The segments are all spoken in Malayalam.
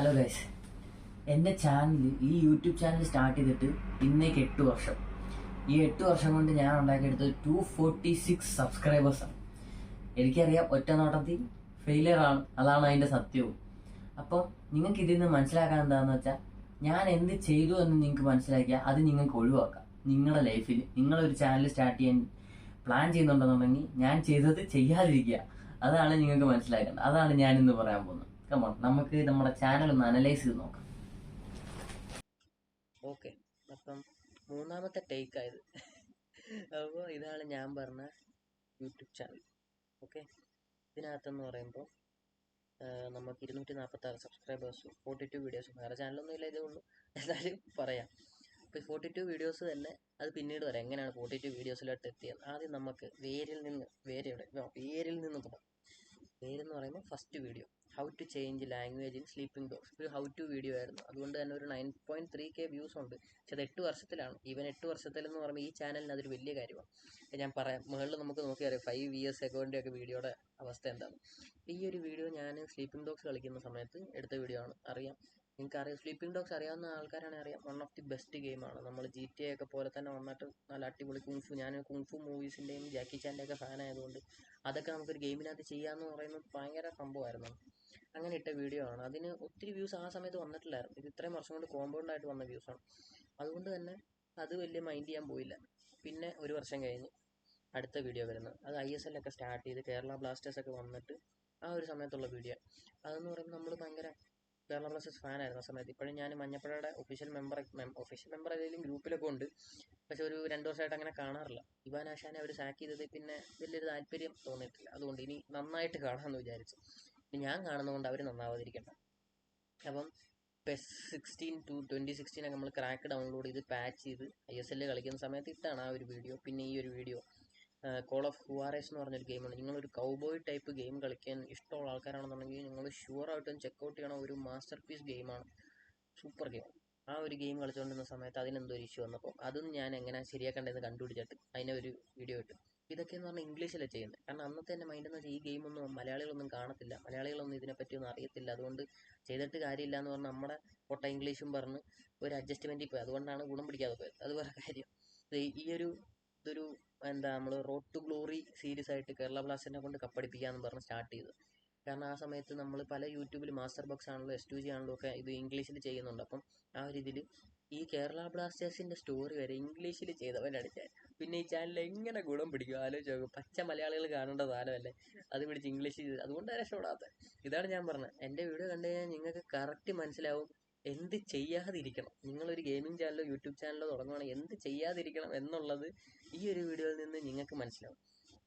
ഹലോ ഗൈസ് എന്റെ ചാനൽ ഈ യൂട്യൂബ് ചാനൽ സ്റ്റാർട്ട് ചെയ്തിട്ട് ഇന്നേക്ക് എട്ട് വർഷം. ഈ എട്ട് വർഷം കൊണ്ട് ഞാൻ ഉണ്ടാക്കിയെടുത്തത് ടു ഫോർട്ടി സിക്സ് സബ്സ്ക്രൈബേഴ്സാണ് എനിക്കറിയാം ഒറ്റ നോട്ടത്തിൽ ഫെയിലിയർ ആണ്. അതാണ് അതിന്റെ സത്യവും. അപ്പോൾ നിങ്ങൾക്ക് ഇതിൽ നിന്ന് മനസ്സിലാക്കാൻ എന്താണെന്ന് വെച്ചാൽ ഞാൻ എന്ത് ചെയ്തു എന്ന് നിങ്ങൾക്ക് മനസ്സിലാക്കിയാൽ അത് നിങ്ങൾക്ക് ഒഴിവാക്കാം. നിങ്ങളുടെ ലൈഫിൽ നിങ്ങളൊരു ചാനൽ സ്റ്റാർട്ട് ചെയ്യാൻ പ്ലാൻ ചെയ്യുന്നുണ്ടെന്നുണ്ടെങ്കിൽ ഞാൻ ചെയ്തത് ചെയ്യാതിരിക്കുക. അതാണ് നിങ്ങൾക്ക് മനസ്സിലാക്കേണ്ടത്. അതാണ് ഞാൻ ഇന്ന് പറയാൻ പോകുന്നത്. കമോൺ നമുക്ക് നമ്മുടെ ചാനൽ ഒന്ന് അനലൈസ് ചെയ്ത് നോക്കാം. ഓക്കെ. അപ്പം മൂന്നാമത്തെ ടേക്ക് ആയത്. അപ്പോൾ ഇതാണ് ഞാൻ പറഞ്ഞ യൂട്യൂബ് ചാനൽ ഓക്കെ? ഇതിനകത്തെന്ന് പറയുമ്പോൾ നമുക്ക് ഇരുന്നൂറ്റി നാൽപ്പത്തി ആറ് സബ്സ്ക്രൈബേഴ്സും ഫോർട്ടി ടു വീഡിയോസും വേറെ ചാനലൊന്നും ഇല്ല ഇതേ ഉള്ളൂ. എന്നാലും പറയാം. ഇപ്പോൾ ഫോർട്ടി ടു വീഡിയോസ് തന്നെ അത് പിന്നീട് വരാം. എങ്ങനെയാണ് ഫോർട്ടി ടു വീഡിയോസിലോട്ട് എത്തിയത്? ആദ്യം നമുക്ക് വേരിൽ നിന്ന് വേരെവിടെ വേരിൽ നിന്ന് തുടങ്ങാം. വേരെന്ന് പറയുമ്പോൾ first video how to change language in Sleeping Dogs ഒരു ഹൗ ടു വീഡിയോ ആയിരുന്നു. അതുകൊണ്ട് തന്നെ ഒരു nine point three K views ഉണ്ട്. പക്ഷെ അത് എട്ട് വർഷത്തിലാണ്. ഈവൻ എട്ട് വർഷത്തിൽ എന്ന് പറയുമ്പോൾ ഈ ചാനലിന് അതൊരു വലിയ കാര്യമാണ്. ഞാൻ പറയാം മുകളിൽ നമുക്ക് നോക്കിയറിയാം ഫൈവ് ഇയേഴ്സ് അക്കൗണ്ടിന്റെ ഒക്കെ വീഡിയോയുടെ അവസ്ഥ എന്താണ്. ഈ ഒരു വീഡിയോ ഞാൻ സ്ലീപ്പിംഗ് ഡോഗ്സ് കളിക്കുന്ന സമയത്ത് എടുത്ത വീഡിയോ ആണ്. അറിയാം. നിങ്ങൾക്ക് അറിയാം സ്ലീപ്പിംഗ് ഡോഗ്സ് അറിയാവുന്ന ആൾക്കാരാണെങ്കിൽ അറിയാം. വൺ ഓഫ് ദി ബെസ്റ്റ് ഗെയിമാണ് നമ്മൾ ജി ടി ഒക്കെ പോലെ തന്നെ വന്നിട്ട് നല്ല അടിപൊളി കുങ്ഫു ഞാൻ കുങ്ഫു മൂവീസിന്റെയും ജാക്കി ചാന്റെ ഒക്കെ ഫാൻ ആയതുകൊണ്ട് അതൊക്കെ നമുക്കൊരു ഗെയിമിനകത്ത് ചെയ്യാമെന്ന് പറയുന്നത് ഭയങ്കര സംഭവമായിരുന്നു. അങ്ങനെ ഇട്ട വീഡിയോ ആണ്. അതിന് ഒത്തിരി വ്യൂസ് ആ സമയത്ത് വന്നിട്ടില്ലായിരുന്നു. ഇത് ഇത്രയും വർഷം കൊണ്ട് കോമ്പൗണ്ടായിട്ട് വന്ന വ്യൂസാണ് അതുകൊണ്ട് തന്നെ അത് വലിയ മൈൻഡ് ചെയ്യാൻ പോയില്ല. പിന്നെ ഒരു വർഷം കഴിഞ്ഞ് അടുത്ത വീഡിയോ വരുന്നത്. അത് ഐ എസ് എല്ലൊക്കെ സ്റ്റാർട്ട് ചെയ്ത് കേരള ബ്ലാസ്റ്റേഴ്സ് ഒക്കെ വന്നിട്ട് ആ ഒരു സമയത്തുള്ള വീഡിയോ അതെന്ന് പറയുമ്പോൾ നമ്മൾ ഭയങ്കര കേരള ബ്ലാസ്റ്റേഴ്സ് ഫാൻ ആയിരുന്നു ആ സമയത്ത്. ഇപ്പോഴും ഞാൻ മഞ്ഞപ്പുഴയുടെ ഒഫീഷ്യൽ മെമ്പർ ഒഫീഷ്യൽ മെമ്പർ ഏതെങ്കിലും ഗ്രൂപ്പിലൊക്കെ ഉണ്ട്. പക്ഷെ ഒരു രണ്ട് വർഷമായിട്ട് അങ്ങനെ കാണാറില്ല. ഇവാൻ ആശാനെ അവർ സാക്ക് ചെയ്തത് പിന്നെ വലിയൊരു താല്പര്യം തോന്നിയിട്ടില്ല. അതുകൊണ്ട് ഇനി നന്നായിട്ട് കാണാമെന്ന് വിചാരിച്ചു. ഞാൻ കാണുന്നതുകൊണ്ട് അവർ നന്നാവാതിരിക്കണ്ട അപ്പം പെസ് സിക്സ്റ്റീൻ ടു ട്വന്റി സിക്സ്റ്റീനൊക്കെ നമ്മൾ ക്രാക്ക് ഡൗൺലോഡ് ചെയ്ത് പാച്ച് ചെയ്ത് ഐ എസ് എല്ലിൽ കളിക്കുന്ന സമയത്ത് ഇട്ടാണ് ആ ഒരു വീഡിയോ പിന്നെ ഈ ഒരു വീഡിയോ കോൾ ഓഫ് ഹുവാറേസ് എന്ന് പറഞ്ഞൊരു ഗെയിമാണ് നിങ്ങളൊരു കൗബോയ് ടൈപ്പ് ഗെയിം കളിക്കാൻ ഇഷ്ടമുള്ള ആൾക്കാരാണെന്നുണ്ടെങ്കിൽ നിങ്ങൾ ഷുവറായിട്ടും ചെക്കൗട്ട് ചെയ്യണ. ഒരു മാസ്റ്റർ പീസ് ഗെയിമാണ് സൂപ്പർ ഗെയിം ആ ഒരു ഗെയിം കളിച്ചുകൊണ്ടിരുന്ന സമയത്ത് അതിനെന്തോ ഒരു ഇഷ്യൂ വന്നപ്പോൾ അതും ഞാൻ എങ്ങനെ ശരിയാക്കേണ്ടതെന്ന് കണ്ടുപിടിച്ചിട്ട് അതിനെ ഒരു വീഡിയോ ഇട്ടു. ഇതൊക്കെ എന്ന് പറഞ്ഞാൽ ഇംഗ്ലീഷിലാണ് ചെയ്യുന്നത് കാരണം അന്നത്തെ എന്റെ മൈൻഡ് എന്ന് വെച്ചാൽ ഈ ഗെയിമൊന്നും മലയാളികളൊന്നും കാണത്തില്ല. മലയാളികളൊന്നും ഇതിനെപ്പറ്റി ഒന്നും അറിയത്തില്ല. അതുകൊണ്ട് ചെയ്തിട്ട് കാര്യമില്ല എന്ന് പറഞ്ഞാൽ നമ്മുടെ പൊട്ട ഇംഗ്ലീഷും പറഞ്ഞ് ഒരു അഡ്ജസ്റ്റ്മെന്റിൽ പോയി. അതുകൊണ്ടാണ് ഗുണം പിടിക്കാതെ പോയത്. അത് വേറെ കാര്യം. ഈ ഒരു ഇതൊരു എന്താ നമ്മൾ റോഡ് ടു ഗ്ലോറി സീരീസ് ആയിട്ട് കേരള ബ്ലാസ്റ്റിനെ കൊണ്ട് കപ്പടിപ്പിക്കാന്ന് പറഞ്ഞ് സ്റ്റാർട്ട് ചെയ്തു. കാരണം ആ സമയത്ത് നമ്മൾ പല യൂട്യൂബിൽ മാസ്റ്റർ ബോക്സ് ആണല്ലോ എസ് ടു ജി ആണല്ലോ ഒക്കെ ഇത് ഇംഗ്ലീഷിൽ ചെയ്യുന്നുണ്ട്. അപ്പം ആ ഒരു ഇതിൽ ഈ കേരള ബ്ലാസ്റ്റേഴ്സിന്റെ സ്റ്റോറി വരെ ഇംഗ്ലീഷിൽ ഞാൻ പിന്നെ ഈ ചാനൽ എങ്ങനെ ഗുണം പിടിക്കും? ആലോചിച്ച് നോക്കും. പച്ച മലയാളികൾ കാണേണ്ട സാധനമല്ലേ? അത് പിടിച്ച് ഇംഗ്ലീഷ് ചെയ്ത്. അതുകൊണ്ടാണ് രക്ഷപ്പെടാത്ത ഇതാണ് ഞാൻ പറഞ്ഞത് എന്റെ വീഡിയോ കണ്ടു കഴിഞ്ഞാൽ നിങ്ങൾക്ക് കറക്റ്റ് മനസ്സിലാവും. എന്ത് ചെയ്യാതിരിക്കണം. നിങ്ങളൊരു ഗെയിമിംഗ് ചാനലോ യൂട്യൂബ് ചാനലോ തുടങ്ങുകയാണെങ്കിൽ എന്ത് ചെയ്യാതിരിക്കണം എന്നുള്ളത് ഈ ഒരു വീഡിയോയിൽ നിന്ന് നിങ്ങൾക്ക് മനസ്സിലാവും.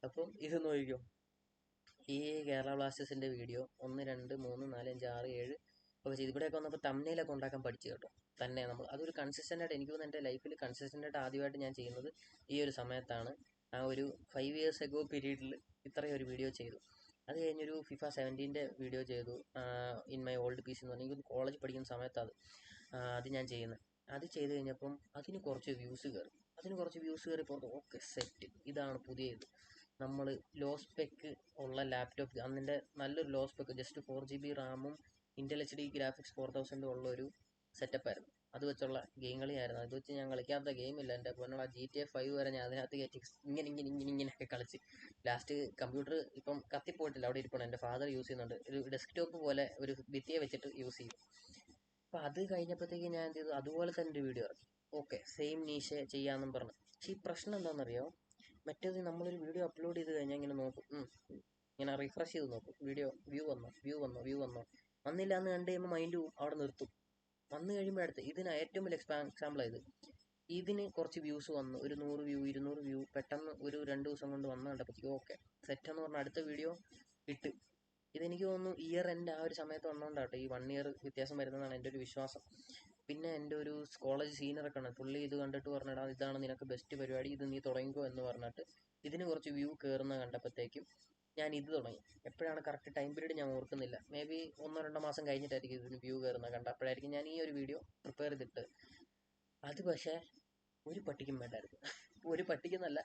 അപ്പം ഇത് നോക്കിക്കോ. ഈ കേരള ബ്ലാസ്റ്റേഴ്സിന്റെ വീഡിയോ ഒന്ന് രണ്ട് മൂന്ന് നാല് അഞ്ച് ആറ് ഏഴ് അപ്പോൾ ഇവിടെയൊക്കെ വന്നപ്പോൾ തമ്മിലൊക്കെ ഉണ്ടാക്കാൻ പഠിച്ചു കേട്ടോ. തന്നെ നമ്മൾ. അതൊരു കൺസിസ്റ്റന്റ് ആയിട്ട് എനിക്ക് തോന്നുന്നു എന്റെ ലൈഫിൽ കൺസിസ്റ്റന്റ് ആയിട്ട് ആദ്യമായിട്ട് ഞാൻ ചെയ്യുന്നത് ഈ ഒരു സമയത്താണ്. ആ ഒരു ഫൈവ് ഇയേഴ്സ് എഗോ പീരീഡിൽ ഇത്രയും ഒരു വീഡിയോ ചെയ്തു. അത് കഴിഞ്ഞൊരു ഫിഫ സെവന്റീന്റെ വീഡിയോ ചെയ്തു. ഇൻ മൈ ഓൾഡ് പീസ് എന്ന് പറഞ്ഞാൽ എനിക്ക് കോളേജ് പഠിക്കുന്ന സമയത്താണ് അത്. ഞാൻ ചെയ്യുന്നത് അത് ചെയ്ത് കഴിഞ്ഞപ്പം അതിന് കുറച്ച് വ്യൂസ് കയറി അതിന് കുറച്ച് വ്യൂസ് കയറി പുറത്ത് ഓക്കെ സെറ്റ് ഇതാണ് പുതിയ ഇത് നമ്മൾ ലോ സ്പെക്ക് ഉള്ള ലാപ്ടോപ്പ് അതിന്റെ നല്ലൊരു low spec just four G B റാമും ഇന്റലെച്ച് ഡി ഗ്രാഫിക്സ് ഫോർ തൗസൻഡും ഉള്ള ഒരു സെറ്റപ്പ് ആയിരുന്നു. അത് വെച്ചുള്ള ഗെയിം കളിയായിരുന്നു. അത് വെച്ച് ഞാൻ കളിക്കാത്ത ഗെയിമില്ല എന്റെ പൊന്നുള്ള ജി ടി എ ഫൈവ് വരെ ഞാൻ അതിനകത്ത് കയറ്റി ഇങ്ങനെ ഇങ്ങനെ ഇങ്ങനെ ഇങ്ങനെയൊക്കെ കളിച്ച്. ലാസ്റ്റ് കമ്പ്യൂട്ടർ ഇപ്പം കത്തിപ്പോയിട്ടില്ല. അവിടെ ഇരിപ്പണം എന്റെ ഫാദർ യൂസ് ചെയ്യുന്നുണ്ട്. ഒരു ഡെസ്ക്ടോപ്പ് പോലെ ഒരു ഭിത്തിയെ വെച്ചിട്ട് യൂസ് ചെയ്യും. അപ്പം അത് കഴിഞ്ഞപ്പോഴത്തേക്ക് ഞാൻ എന്ത് ചെയ്തു? അതുപോലെ തന്നെ ഒരു വീഡിയോ ഇറക്കി. ഓക്കെ സെയിം നീഷെ ചെയ്യാമെന്നും പറഞ്ഞു. പക്ഷേ ഈ പ്രശ്നം എന്താണെന്നറിയോ? മറ്റേത് നമ്മളൊരു വീഡിയോ അപ്ലോഡ് ചെയ്ത് കഴിഞ്ഞാൽ ഇങ്ങനെ നോക്കും. ഇങ്ങനെ റിഫ്രഷ് ചെയ്ത് നോക്കും. വീഡിയോ വ്യൂ വന്നോ വ്യൂ വന്നോ വ്യൂ വന്നോ. വന്നില്ല എന്ന് കണ്ടു കഴിയുമ്പോൾ മൈൻഡ് അവിടെ നിർത്തും. വന്നു കഴിയുമ്പോൾ അടുത്ത് ഇതിന് ഏറ്റവും വലിയ എക്സാമ്പിൾ ഇത്. ഇതിന് കുറച്ച് വ്യൂസ് വന്നു. ഒരു നൂറ് വ്യൂ ഇരുന്നൂറ് വ്യൂ പെട്ടെന്ന് ഒരു രണ്ട് ദിവസം കൊണ്ട് വന്നു കണ്ടപ്പോഴത്തേക്ക് ഓക്കെ സെറ്റ് എന്ന് പറഞ്ഞാൽ അടുത്ത വീഡിയോ ഇട്ട്. ഇതെനിക്ക് തോന്നുന്നു ഇയർ എന്റെ ആ ഒരു സമയത്ത് വന്നുകൊണ്ടാട്ടോ ഈ വൺ ഇയർ വ്യത്യാസം വരുന്നതാണ് എന്റെ ഒരു വിശ്വാസം. പിന്നെ എന്റെ ഒരു കോളേജ് സീനിയറൊക്കെ ആണ് പുള്ളി ഇത് കണ്ടിട്ട് പറഞ്ഞിടാ ഇതാണ് നിനക്ക് ബെസ്റ്റ് പരിപാടി ഇത് നീ തുടങ്ങിക്കോ എന്ന് പറഞ്ഞിട്ട് ഇതിന് കുറച്ച് വ്യൂ കയറുന്ന കണ്ടപ്പോഴത്തേക്കും ഞാൻ ഇത് തുടങ്ങി. എപ്പോഴാണ് കറക്റ്റ് ടൈം പീരീഡ് ഞാൻ ഓർക്കുന്നില്ല. മേ ബി ഒന്നോ രണ്ടോ മാസം കഴിഞ്ഞിട്ടായിരിക്കും ഇതിന് വ്യൂ കയറുന്നത് കണ്ട അപ്പോഴായിരിക്കും ഞാൻ ഈ ഒരു വീഡിയോ പ്രിപ്പയർ ചെയ്തിട്ട്. അത് പക്ഷേ ഒരു പട്ടിക്കും വേണ്ടായിരുന്നു. ഒരു പട്ടിക്കെന്നല്ല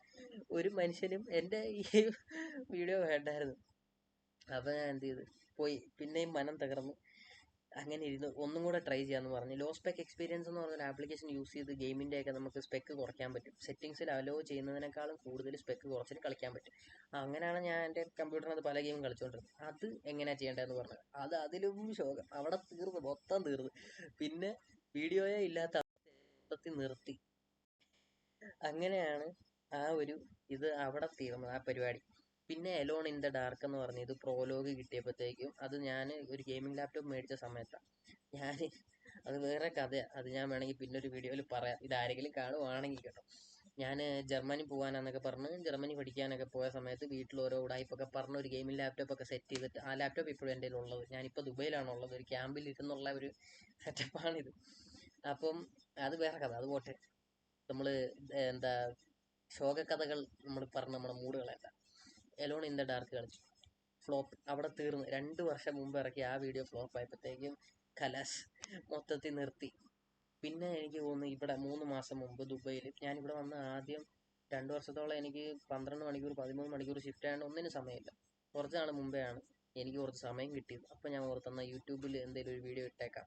ഒരു മനുഷ്യനും എന്റെ ഈ വീഡിയോ വേണ്ടായിരുന്നു. അപ്പോൾ ഞാൻ എന്ത് ചെയ്തു? പോയി. പിന്നെയും മനം തകർന്നു. അങ്ങനെ ഇരുന്ന് ഒന്നും കൂടെ ട്രൈ ചെയ്യാമെന്ന് പറഞ്ഞ്. ലോ സ്പെക് എക്സ്പീരിയൻസ് എന്ന് പറഞ്ഞൊരു ആപ്ലിക്കേഷൻ യൂസ് ചെയ്ത് ഗെയിമിന്റെ ഒക്കെ നമുക്ക് സ്പെക്ക് കുറയ്ക്കാൻ പറ്റും. സെറ്റിംഗ്സിൽ അലോ ചെയ്യുന്നതിനേക്കാളും കൂടുതൽ സ്പെക്ക് കുറച്ചിട്ട് കളിക്കാൻ പറ്റും. അങ്ങനെയാണ് ഞാൻ എന്റെ കമ്പ്യൂട്ടറിനകത്ത് പല ഗെയിം കളിച്ചുകൊണ്ടിരുന്നത് അത് എങ്ങനെയാണ് ചെയ്യേണ്ടതെന്ന് പറഞ്ഞത്? അത് അതിലും ശോകം. അവിടെ തീർന്നു മൊത്തം തീർന്നു. പിന്നെ വീഡിയോയെ ഇല്ലാത്ത മൊത്തത്തിൽ നിർത്തി. അങ്ങനെയാണ് ആ ഒരു ഇത് അവിടെ തീർന്നത് ആ പരിപാടി. പിന്നെ എലോൺ ഇൻ ദ ഡാർക്ക് എന്ന് പറഞ്ഞ ഇത് പ്രോലോഗ് കിട്ടിയപ്പോഴത്തേക്കും അത് ഞാൻ ഒരു ഗെയിമിംഗ് ലാപ്ടോപ്പ് മേടിച്ച സമയത്താണ് ഞാൻ അത് വേറെ കഥയാണ് അത് ഞാൻ വേണമെങ്കിൽ പിന്നെ ഒരു വീഡിയോയിൽ പറയാം. ഇത് ആരെങ്കിലും കാണുവാണെങ്കിൽ കേട്ടോ. ഞാൻ ജർമ്മനി പോകാനാന്നൊക്കെ പറഞ്ഞ് ജർമ്മനി പഠിക്കാനൊക്കെ പോയ സമയത്ത് വീട്ടിൽ ഓരോ ഉടായ്പൊക്കെ പറഞ്ഞ് ഒരു ഗെയിമിംഗ് ലാപ്ടോപ്പ് ഒക്കെ സെറ്റ് ചെയ്തിട്ട് ആ ലാപ്ടോപ്പ് ഇപ്പോഴും എന്റെ ഉള്ളത് ഞാനിപ്പോൾ ദുബൈയിലാണ് ഉള്ളത് ഒരു ക്യാമ്പിൽ ഇരുന്നുള്ള ഒരു സെറ്റപ്പാണിത് അപ്പം അത് വേറെ കഥ. അത് പോട്ടെ. നമ്മൾ എന്താ ശോകകഥകൾ നമ്മൾ പറഞ്ഞ് നമ്മുടെ മൂടുകളല്ല എലോൺ ഇൻ ദ ഡാർക്ക് കളിച്ചു. ഫ്ലോപ്പ് അവിടെ തീർന്നു. രണ്ട് വർഷം മുമ്പ് ഇറക്കിയ ആ വീഡിയോ ഫ്ലോപ്പ് ആയപ്പോഴത്തേക്കും കലാശ് മൊത്തത്തിൽ നിർത്തി. പിന്നെ എനിക്ക് തോന്നുന്നു ഇവിടെ മൂന്ന് മാസം മുമ്പ് ദുബൈയിൽ ഇവിടെ വന്ന ആദ്യം രണ്ട് വർഷത്തോളം എനിക്ക് പന്ത്രണ്ട് മണിക്കൂർ പതിമൂന്ന് മണിക്കൂർ ഷിഫ്റ്റ് ആയതുകൊണ്ട് ഒന്നിനും സമയമില്ല. കുറച്ച് നാൾ മുമ്പേ ആണ് എനിക്ക് കുറച്ച് സമയം കിട്ടിയത്. അപ്പോൾ ഞാൻ ഓർത്തെന്നാൽ യൂട്യൂബിൽ എന്തെങ്കിലും ഒരു വീഡിയോ ഇട്ടേക്കാം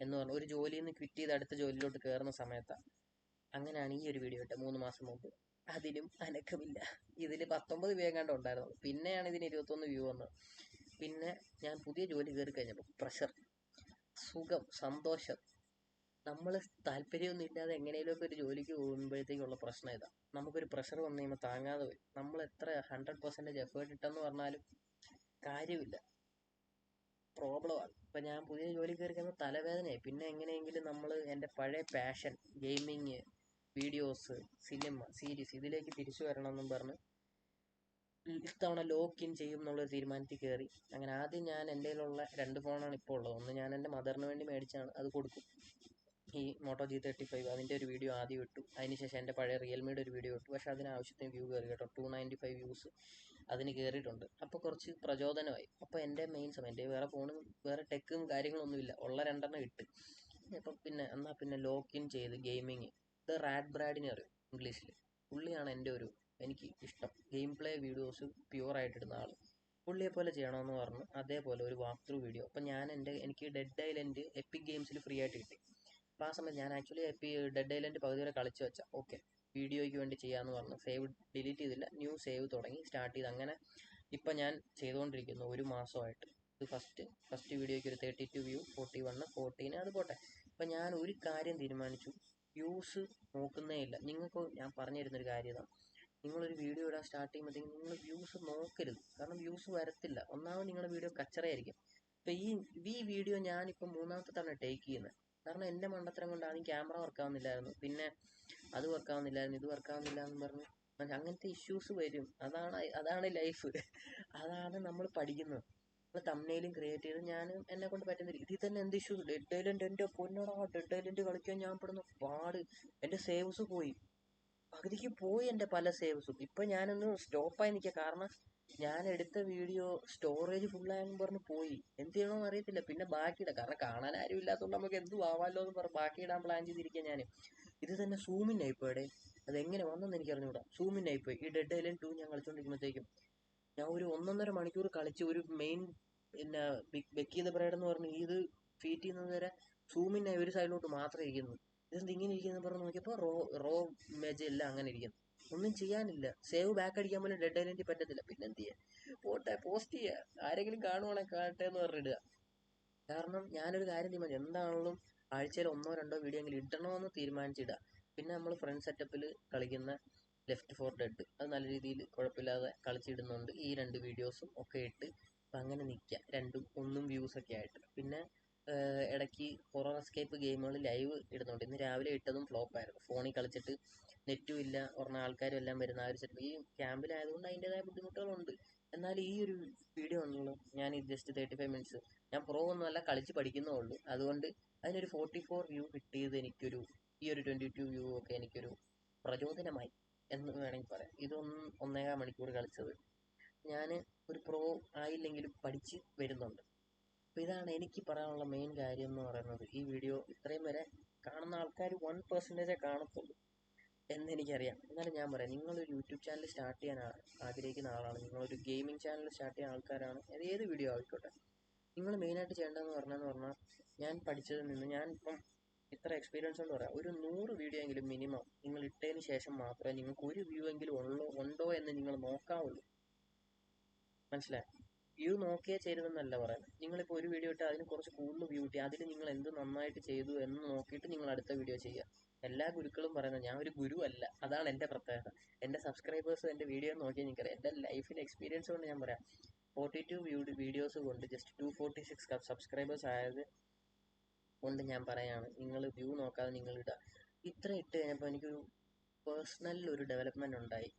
എന്ന് പറഞ്ഞു. ഒരു ജോലിയിൽ നിന്ന് ക്വിറ്റ് ചെയ്ത് അടുത്ത ജോലിയിലോട്ട് കയറുന്ന സമയത്താണ്. അങ്ങനെയാണ് ഈ ഒരു വീഡിയോ ഇട്ടത് മൂന്ന് മാസം മുമ്പ്. അതിലും അനക്കമില്ല. ഇതിൽ പത്തൊമ്പത് വ്യൂ എങ്ങാണ്ട് ഉണ്ടായിരുന്നു. പിന്നെയാണ് ഇതിന് ഇരുപത്തൊന്ന് വ്യൂ വന്നത്. പിന്നെ ഞാൻ പുതിയ ജോലി കയറി കഴിഞ്ഞപ്പോൾ പ്രഷർ സുഖം സന്തോഷം. നമ്മൾ താല്പര്യമൊന്നും ഇല്ലാതെ എങ്ങനെയെങ്കിലുമൊക്കെ ഒരു ജോലിക്ക് പോകുമ്പോഴത്തേക്കുള്ള പ്രശ്നം ഇതാ. നമുക്കൊരു പ്രഷർ വന്നു കഴിയുമ്പോൾ താങ്ങാതെ വരും നമ്മൾ എത്ര ഹൺഡ്രഡ് പെർസെന്റേജ് എഫേർട്ട് ഇട്ടെന്ന് പറഞ്ഞാലും കാര്യമില്ല. പ്രോബ്ലമാണ് ഇപ്പം ഞാൻ പുതിയ ജോലി കയറി കഴിഞ്ഞാൽ തലവേദനയായി. പിന്നെ എങ്ങനെയെങ്കിലും നമ്മൾ എന്റെ പഴയ passion gaming videos cinema series ഇതിലേക്ക് തിരിച്ചു വരണമെന്നും പറഞ്ഞ് ഇത്തവണ ലോക്ക് ഇൻ ചെയ്യും എന്നുള്ളൊരു തീരുമാനത്തിൽ കയറി. അങ്ങനെ ആദ്യം ഞാൻ എന്റെ കയ്യിലുള്ള രണ്ട് ഫോണാണ് ഇപ്പോൾ ഉള്ളത്. ഒന്ന് ഞാൻ എന്റെ മദറിന് വേണ്ടി മേടിച്ചാണ് അത് കൊടുക്കും. ഈ മോട്ടോ ജി തേർട്ടി ഫൈവ് അതിന്റെ ഒരു വീഡിയോ ആദ്യം ഇട്ടു. അതിനുശേഷം എന്റെ പഴയ റിയൽമിയുടെ ഒരു വീഡിയോ ഇട്ടു. പക്ഷേ അതിന് ആവശ്യത്തിന് വ്യൂ കയറി കേട്ടോ. ടു നയന്റി ഫൈവ് വ്യൂസ് അതിന് കയറിയിട്ടുണ്ട് അപ്പോൾ കുറച്ച് പ്രചോദനമായി. അപ്പോൾ എന്റെ മെയിൻ സമയം എന്റെ വേറെ ഫോണും വേറെ ടെക്കും കാര്യങ്ങളൊന്നുമില്ല. ഉള്ള രണ്ടെണ്ണം ഇട്ട്. അപ്പം പിന്നെ എന്നാൽ പിന്നെ ലോക്ക് ഇൻ ചെയ്ത് ഗെയിമിങ് ഇത് റാഡ് ബ്രാഡിനെ അറിയും? ഇംഗ്ലീഷിൽ പുള്ളിയാണ് എന്റെ ഒരു എനിക്ക് ഇഷ്ടം. ഗെയിം പ്ലേ വീഡിയോസ് പ്യുവറായിട്ട് ഇടുന്ന ആൾ പുള്ളിയെ പോലെ ചെയ്യണമെന്ന് പറഞ്ഞു. അതേപോലെ ഒരു വാക്ക് ത്രൂ വീഡിയോ അപ്പം ഞാൻ എന്റെ എനിക്ക് ഡെഡ് ഐലൻഡ് എപ്പിക് ഗെയിംസിൽ ഫ്രീ ആയിട്ട് കിട്ടി. അപ്പോൾ ആ സമയത്ത് ഞാൻ ആക്ച്വലി എപ്പി ഡെഡ് ഐലൻഡ് പകുതി വരെ കളിച്ച് വെച്ചാൽ ഓക്കെ വീഡിയോയ്ക്ക് വേണ്ടി ചെയ്യാമെന്ന് പറഞ്ഞു. സേവ് ഡിലീറ്റ് ചെയ്തില്ല. ന്യൂ സേവ് തുടങ്ങി. സ്റ്റാർട്ട് ചെയ്ത് അങ്ങനെ ഇപ്പം ഞാൻ ചെയ്തുകൊണ്ടിരിക്കുന്നു ഒരു മാസമായിട്ട്. ഇത് ഫസ്റ്റ് ഫസ്റ്റ് വീഡിയോയ്ക്ക് ഒരു thirty two view forty one fourteen അത് പോട്ടെ. അപ്പം ഞാൻ ഒരു കാര്യം തീരുമാനിച്ചു. വ്യൂസ് നോക്കുന്നേ ഇല്ല നിങ്ങൾക്ക് ഞാൻ പറഞ്ഞു തരുന്നൊരു കാര്യം ഇതാണ് നിങ്ങളൊരു വീഡിയോ ഇടാൻ സ്റ്റാർട്ട് ചെയ്യുമ്പോഴത്തേക്കും നിങ്ങൾ വ്യൂസ് നോക്കരുത്. കാരണം വ്യൂസ് വരത്തില്ല. ഒന്നാമത് നിങ്ങളുടെ വീഡിയോ കച്ചറയായിരിക്കും. ഇപ്പം ഈ ഈ വീഡിയോ ഞാനിപ്പോൾ മൂന്നാമത്തെ തവണ ടേക്ക് ചെയ്യുന്നത് കാരണം എന്റെ മണ്ടത്തരം കൊണ്ട് ആദ്യം ക്യാമറ വർക്ക് ആവുന്നില്ലായിരുന്നു. പിന്നെ അത് വർക്ക് ആവുന്നില്ലായിരുന്നു ഇത് വർക്ക് ആവുന്നില്ല എന്ന് പറഞ്ഞ് അങ്ങനത്തെ ഇഷ്യൂസ് വരും. അതാണ് അതാണ് ലൈഫ് അതാണ് നമ്മൾ പഠിക്കുന്നത്. നമ്മൾ തമ്മനയിലും ക്രിയേറ്റ് ചെയ്ത് ഞാൻ എന്നെ കൊണ്ട് പറ്റുന്ന ഇതിൽ തന്നെ എന്ത് ഇഷ്യൂസ് ഡെഡ് ഐലൻഡ് എന്റെ പൊന്നോടാ ഡെഡ് ഐലൻഡ് കളിക്കാൻ ഞാൻ പെടുന്ന പാട്. എന്റെ സേവ്സ് പോയി. പകുതിക്ക് പോയി എന്റെ പല സേവ്സും ഇപ്പം ഞാനൊന്ന് സ്റ്റോപ്പായി നിൽക്കുക കാരണം ഞാൻ എടുത്ത വീഡിയോ സ്റ്റോറേജ് ഫുള്ളായെന്ന് പറഞ്ഞ് പോയി. എന്ത് ചെയ്യണമെന്ന് അറിയത്തില്ല. പിന്നെ ബാക്കിയിടാം. കാരണം കാണാൻ ആരും ഇല്ലാത്തതുകൊണ്ട് നമുക്ക് എന്തും ആവാമല്ലോ എന്ന് പറഞ്ഞ് ബാക്കി ഇടാൻ പ്ലാൻ ചെയ്തിരിക്കുക ഞാൻ ഇത് തന്നെ അത് അതെങ്ങനെ വന്നെന്ന് എനിക്ക് അറിഞ്ഞുകൂടാ സൂമിൻ ആയിപ്പോയി ഈ ഡെഡ് ഐലൻഡ് ടു ഞാൻ കളിച്ചുകൊണ്ടിരിക്കുമ്പോഴത്തേക്കും ഞാൻ ഒരു ഒന്നൊന്നര മണിക്കൂർ കളിച്ച് ഒരു മെയിൻ പിന്നെ ബെക്കി ദ ബ്രൈഡ് എന്ന് പറഞ്ഞ് ഇത് ഫീറ്റ് ചെയ്യുന്നത് വരെ സൂമിന്റെ ഒരു സൈഡിലോട്ട് മാത്രമേ ഇരിക്കുന്നു ഇതെന്ത് ഇങ്ങനെ ഇരിക്കുന്നത് പറഞ്ഞ് നോക്കിയപ്പോൾ റോ റോ ഇമേജ് എല്ലാം അങ്ങനെ ഇരിക്കുന്നു. ഒന്നും ചെയ്യാനില്ല. സേവ് ബാക്ക് അടിക്കാൻ പോലും ഡെഡ് ഐലൻഡിൽ പറ്റത്തില്ല. പിന്നെ എന്ത് ചെയ്യാൻ പോട്ടെ പോസ്റ്റ് ചെയ്യുക ആരെങ്കിലും കാണുവാണെങ്കിൽ കാണട്ടെ എന്ന് പറഞ്ഞിടുക. കാരണം ഞാനൊരു കാര്യം തീരുമാനിച്ചു. എന്താണെങ്കിലും ആഴ്ചയിൽ ഒന്നോ രണ്ടോ വീഡിയോ എങ്കിലും ഇടണമെന്ന് തീരുമാനിച്ചിടുക. പിന്നെ നമ്മൾ ഫ്രണ്ട് സെറ്റപ്പിൽ കളിക്കുന്ന ലെഫ്റ്റ് ഫോർ ഡെഡ് അത് നല്ല രീതിയിൽ കുഴപ്പമില്ലാതെ കളിച്ചിടുന്നുണ്ട്. ഈ രണ്ട് വീഡിയോസും ഒക്കെ ഇട്ട് അപ്പം അങ്ങനെ നിൽക്കുക രണ്ടും ഒന്നും വ്യൂസ് ഒക്കെ ആയിട്ട്. പിന്നെ ഇടയ്ക്ക് ഹൊറർ എസ്കേപ്പ് ഗെയിമുകൾ ലൈവ് ഇടുന്നുണ്ട്. ഇന്ന് രാവിലെ ഇട്ടതും ഫ്ലോപ്പ് ആയിരുന്നു. ഫോണിൽ കളിച്ചിട്ട് നെറ്റും ഇല്ല. പറഞ്ഞ ആൾക്കാരും എല്ലാം വരുന്ന ആ ഒരു സെറ്റ് ഈ ക്യാമ്പിലായതുകൊണ്ട് അതിന്റെതായ ബുദ്ധിമുട്ടുകളുണ്ട്. എന്നാൽ ഈ ഒരു വീഡിയോ ഉണ്ടല്ലോ. ഞാൻ ജസ്റ്റ് തേർട്ടി ഫൈവ് മിനിറ്റ്സ് ഞാൻ പ്രോ ഒന്നുമല്ല കളിച്ച് പഠിക്കുന്നേ ഉള്ളൂ. അതുകൊണ്ട് അതിനൊരു ഫോർട്ടി ഫോർ വ്യൂ കിട്ടിയത് എനിക്കൊരു ഈ ഒരു ട്വന്റി ടു വ്യൂ ഒക്കെ എനിക്കൊരു പ്രചോദനമായി. എന്ന് വേണമെങ്കിൽ പറയാം. ഇതൊന്നും ഒന്നേകാൽ മണിക്കൂർ കളിച്ചത്. ഞാൻ ഒരു പ്രോ ആയില്ലെങ്കിലും പഠിച്ച് വരുന്നുണ്ട്. അപ്പോൾ ഇതാണ് എനിക്ക് പറയാനുള്ള മെയിൻ കാര്യം എന്ന് പറയുന്നത്. ഈ വീഡിയോ ഇത്രയും വരെ കാണുന്ന ആൾക്കാർ വൺ പെർസെന്റേജേ കാണത്തുള്ളൂ എന്നെനിക്കറിയാം എന്നാലും ഞാൻ പറയാം നിങ്ങളൊരു യൂട്യൂബ് ചാനൽ സ്റ്റാർട്ട് ചെയ്യാൻ ആഗ്രഹിക്കുന്ന ആളാണ്. നിങ്ങളൊരു ഗെയിമിംഗ് ചാനൽ സ്റ്റാർട്ട് ചെയ്യുന്ന ആൾക്കാരാണ്. അത് ഏത് വീഡിയോ ആയിക്കോട്ടെ. നിങ്ങൾ മെയിനായിട്ട് ചെയ്യേണ്ടതെന്ന് പറഞ്ഞതെന്ന് പറഞ്ഞാൽ ഞാൻ പഠിച്ചതിൽ നിന്ന് ഞാൻ ഇപ്പം ഇത്ര എക്സ്പീരിയൻസ് എന്ന് പറയാം. ഒരു നൂറ് വീഡിയോ എങ്കിലും മിനിമം നിങ്ങൾ ഇട്ടതിന് ശേഷം മാത്രമേ നിങ്ങൾക്ക് ഒരു വ്യൂ എങ്കിലും ഉള്ളോ ഉണ്ടോ എന്ന് നിങ്ങൾ നോക്കാവുള്ളൂ. മനസ്സിലായി? വ്യൂ നോക്കിയേ ചെയ്തതെന്നല്ല പറയുന്നത്. നിങ്ങളിപ്പോൾ ഒരു വീഡിയോ ഇട്ട് അതിന് കുറച്ച് കൂടുതൽ വ്യൂ കിട്ടി അതിൽ നിങ്ങൾ എന്ത് നന്നായിട്ട് ചെയ്തു എന്ന് നോക്കിയിട്ട് നിങ്ങൾ അടുത്ത വീഡിയോ ചെയ്യുക. എല്ലാ ഗുരുക്കളും പറയുന്നത് ഞാൻ ഒരു ഗുരു അല്ല. അതാണ് എന്റെ പ്രത്യേകത. എന്റെ സബ്സ്ക്രൈബേഴ്സ് എന്റെ വീഡിയോ നോക്കി എനിക്കറിയാം എന്റെ ലൈഫിന്റെ എക്സ്പീരിയൻസ് കൊണ്ട് ഞാൻ പറയാം. ഫോർട്ടി ടു വീഡിയോസ് കൊണ്ട് just two forty six subscribers ആയത് കൊണ്ട് ഞാൻ പറയാണ് നിങ്ങൾ വ്യൂ നോക്കാതെ നിങ്ങൾ ഇടുക. ഇത്ര ഇട്ട് കഴിഞ്ഞപ്പോൾ എനിക്കൊരു പേഴ്സണൽ ഒരു ഡെവലപ്മെന്റ് ഉണ്ടായി.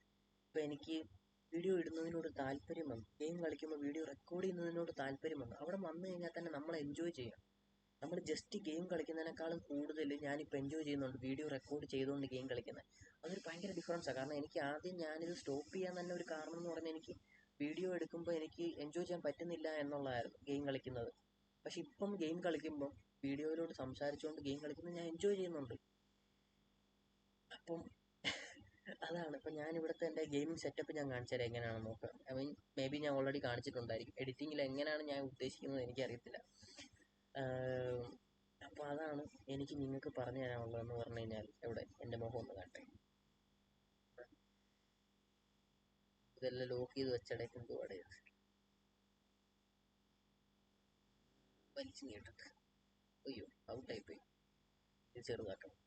ഇപ്പോൾ എനിക്ക് വീഡിയോ ഇടുന്നതിനോട് താല്പര്യം വന്നു. ഗെയിം കളിക്കുമ്പോൾ വീഡിയോ റെക്കോർഡ് ചെയ്യുന്നതിനോട് താല്പര്യം വന്നു. അവിടെ വന്നു കഴിഞ്ഞാൽ തന്നെ നമ്മൾ എൻജോയ് ചെയ്യാം. നമ്മൾ ജസ്റ്റ് ഗെയിം കളിക്കുന്നതിനേക്കാളും കൂടുതൽ ഞാനിപ്പോൾ എൻജോയ് ചെയ്യുന്നുണ്ട് വീഡിയോ റെക്കോർഡ് ചെയ്തുകൊണ്ട് ഗെയിം കളിക്കുന്നത്. അതൊരു ഭയങ്കര ഡിഫറൻസാണ് കാരണം എനിക്ക് ആദ്യം ഞാനിത് സ്റ്റോപ്പ് ചെയ്യാൻ തന്നെ ഒരു കാരണം എന്ന് പറഞ്ഞാൽ എനിക്ക് വീഡിയോ എടുക്കുമ്പോൾ എനിക്ക് എൻജോയ് ചെയ്യാൻ പറ്റുന്നില്ല എന്നുള്ളതായിരുന്നു ഗെയിം കളിക്കുന്നത്. പക്ഷെ ഇപ്പം ഗെയിം കളിക്കുമ്പോൾ വീഡിയോയിലോട്ട് സംസാരിച്ചുകൊണ്ട് ഗെയിം കളിക്കുന്നത് ഞാൻ എൻജോയ് ചെയ്യുന്നുണ്ട്. അപ്പം അതാണ്. ഇപ്പം ഞാൻ ഇവിടുത്തെ എന്റെ ഗെയിമിംഗ് സെറ്റപ്പ് ഞാൻ കാണിച്ചു തരാം എങ്ങനെയാണെന്ന് നോക്കാം. ഐ മീൻ മേ ബി ഞാൻ ഓൾറെഡി കാണിച്ചിട്ടുണ്ടായിരിക്കും. എഡിറ്റിങ്ങിൽ എങ്ങനെയാണ് ഞാൻ ഉദ്ദേശിക്കുന്നത് എനിക്കറിയത്തില്ല. അപ്പോൾ അതാണ് എനിക്ക് നിങ്ങൾക്ക് പറഞ്ഞു തരാനുള്ളതെന്ന് പറഞ്ഞു കഴിഞ്ഞാൽ ഇവിടെ എന്റെ മുഖം ഒന്ന് കാട്ടെ. ഇതെല്ലാം ലോക്ക് ചെയ്ത് വെച്ചടേക്കും എന്തുപാടെ വലിച്ചു നീട്ടക്ക് അയ്യോ ഔട്ടായി പോയി ഇത് ചെറുതാക്കണം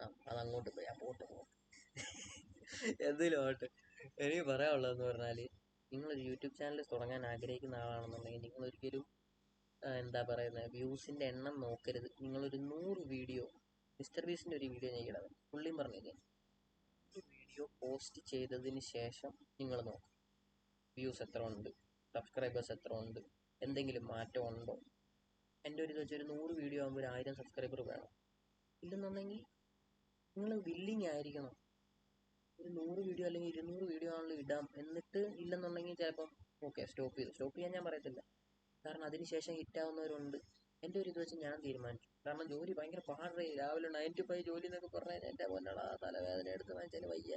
ആ അത് അങ്ങോട്ട് പോയി അങ്ങോട്ട് പോകും എന്തെങ്കിലും ആവട്ടെ എനിക്ക് പറയാനുള്ളതെന്ന് പറഞ്ഞാൽ നിങ്ങളൊരു യൂട്യൂബ് ചാനൽ തുടങ്ങാൻ ആഗ്രഹിക്കുന്ന ആളാണെന്നുണ്ടെങ്കിൽ നിങ്ങൾ ഒരിക്കലും എന്താ പറയുന്നത് വ്യൂസിന്റെ എണ്ണം നോക്കരുത്. നിങ്ങളൊരു നൂറ് വീഡിയോ മിസ്റ്റർ ബീസിന്റെ ഒരു വീഡിയോ ഞാൻ ഇടാം. പുള്ളിയും പറഞ്ഞില്ലേ വീഡിയോ പോസ്റ്റ് ചെയ്തതിന് ശേഷം നിങ്ങൾ നോക്കും. വ്യൂസ് എത്ര ഉണ്ട്? സബ്സ്ക്രൈബേഴ്സ് എത്ര ഉണ്ട്? എന്തെങ്കിലും മാറ്റം ഉണ്ടോ? എന്റെ ഒരു ഇത് വെച്ചൊരു നൂറ് വീഡിയോ ആകുമ്പോൾ ഒരു ആയിരം സബ്സ്ക്രൈബർ വേണം. ഇല്ലെന്നുണ്ടെങ്കിൽ നിങ്ങൾ വില്ലിങ് ആയിരിക്കണം. ഒരു നൂറ് വീഡിയോ അല്ലെങ്കിൽ ഇരുന്നൂറ് വീഡിയോ ആണല്ലോ ഇടാം. എന്നിട്ട് ഇല്ലെന്നുണ്ടെങ്കിൽ ചിലപ്പം ഓക്കെ സ്റ്റോപ്പ് ചെയ്തു. സ്റ്റോപ്പ് ചെയ്യാൻ ഞാൻ പറയത്തില്ല. കാരണം അതിനുശേഷം ഹിറ്റാവുന്നവരുണ്ട് എന്റെ ഒരു ഇത് വെച്ച് ഞാൻ തീരുമാനിച്ചു. കാരണം ജോലി ഭയങ്കര പാടേ. രാവിലെ നയൻ ടു ഫൈവ് ജോലി എന്നൊക്കെ പറഞ്ഞാൽ എന്റെ പൊന്നള തലവേദന എടുത്ത് വാങ്ങിച്ചാൽ വയ്യ.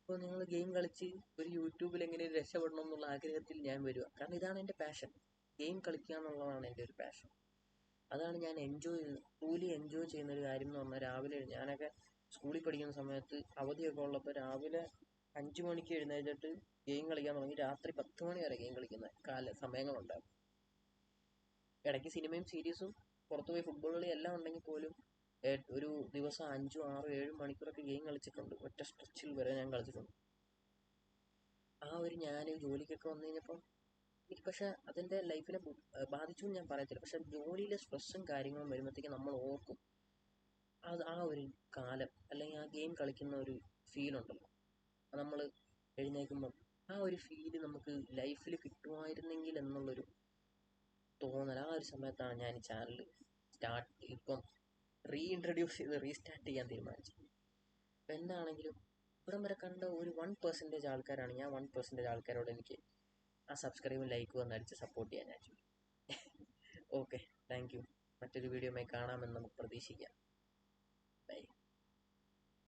അപ്പോൾ നിങ്ങൾ ഗെയിം കളിച്ച് ഒരു യൂട്യൂബിൽ എങ്ങനെ രക്ഷപ്പെടണം എന്നുള്ള ആഗ്രഹത്തിൽ ഞാൻ വരിക. കാരണം ഇതാണ് എന്റെ പാഷൻ ഗെയിം കളിക്കുക എന്നുള്ളതാണ് എന്റെ ഒരു പാഷൻ അതാണ് ഞാൻ എൻജോയ് കൂലി എൻജോയ് ചെയ്യുന്ന ഒരു കാര്യം എന്ന് പറഞ്ഞാൽ രാവിലെ ഞാനൊക്കെ സ്കൂളിൽ പഠിക്കുന്ന സമയത്ത് അവധിയൊക്കെ ഉള്ളപ്പോൾ രാവിലെ അഞ്ച് മണിക്ക് എഴുന്നേറ്റിട്ട് ഗെയിം കളിക്കാൻ തുടങ്ങി. രാത്രി പത്ത് മണി വരെ ഗെയിം കളിക്കുന്ന കാല സമയങ്ങളുണ്ടാകും ഇടയ്ക്ക് സിനിമയും സീരീസും പുറത്തുപോയി ഫുട്ബോൾ കളി എല്ലാം ഉണ്ടെങ്കിൽ പോലും ഒരു ദിവസം അഞ്ചും ആറും ഏഴും മണിക്കൂറൊക്കെ ഗെയിം കളിച്ചിട്ടുണ്ട്. ഒറ്റ സ്ട്രെച്ചിൽ വരെ ഞാൻ കളിച്ചിട്ടുണ്ട്. ആ ഒരു ഞാൻ ജോലിക്കൊക്കെ വന്നു കഴിഞ്ഞപ്പം എനിക്ക് പക്ഷേ അതിന്റെ ലൈഫിനെ ബാധിച്ചു എന്ന് ഞാൻ പറയത്തില്ല. പക്ഷെ ജോലിയിലെ സ്ട്രെസ്സും കാര്യങ്ങളും വരുമ്പോഴത്തേക്കും നമ്മൾ ഓർക്കും. അത് ആ ഒരു കാലം അല്ലെങ്കിൽ ആ ഗെയിം കളിക്കുന്ന ഒരു ഫീൽ ഉണ്ടല്ലോ. നമ്മൾ എഴുന്നേൽക്കുമ്പം ആ ഒരു ഫീൽ നമുക്ക് ലൈഫിൽ കിട്ടുമായിരുന്നെങ്കിൽ എന്നുള്ളൊരു തോന്നൽ ആ ഒരു സമയത്താണ് ഞാൻ ചാനൽ സ്റ്റാർട്ട് ഇപ്പം റീ ഇൻട്രൊഡ്യൂസ് ചെയ്ത് റീസ്റ്റാർട്ട് ചെയ്യാൻ തീരുമാനിച്ചത്. അപ്പം എന്താണെങ്കിലും ഇവിടം വരെ കണ്ട ഒരു വൺ പെർസെന്റേജ് ആൾക്കാരാണ്. ഞാൻ വൺ പെർസെന്റേജ് ആൾക്കാരോട് എനിക്ക് ആ സബ്സ്ക്രൈബും ലൈക്കും ഒന്ന് അടിച്ച് സപ്പോർട്ട് ചെയ്യാൻ ഞാൻ ഓക്കെ താങ്ക് യു മറ്റൊരു വീഡിയോയുമായി കാണാമെന്ന് നമുക്ക് പ്രതീക്ഷിക്കാം.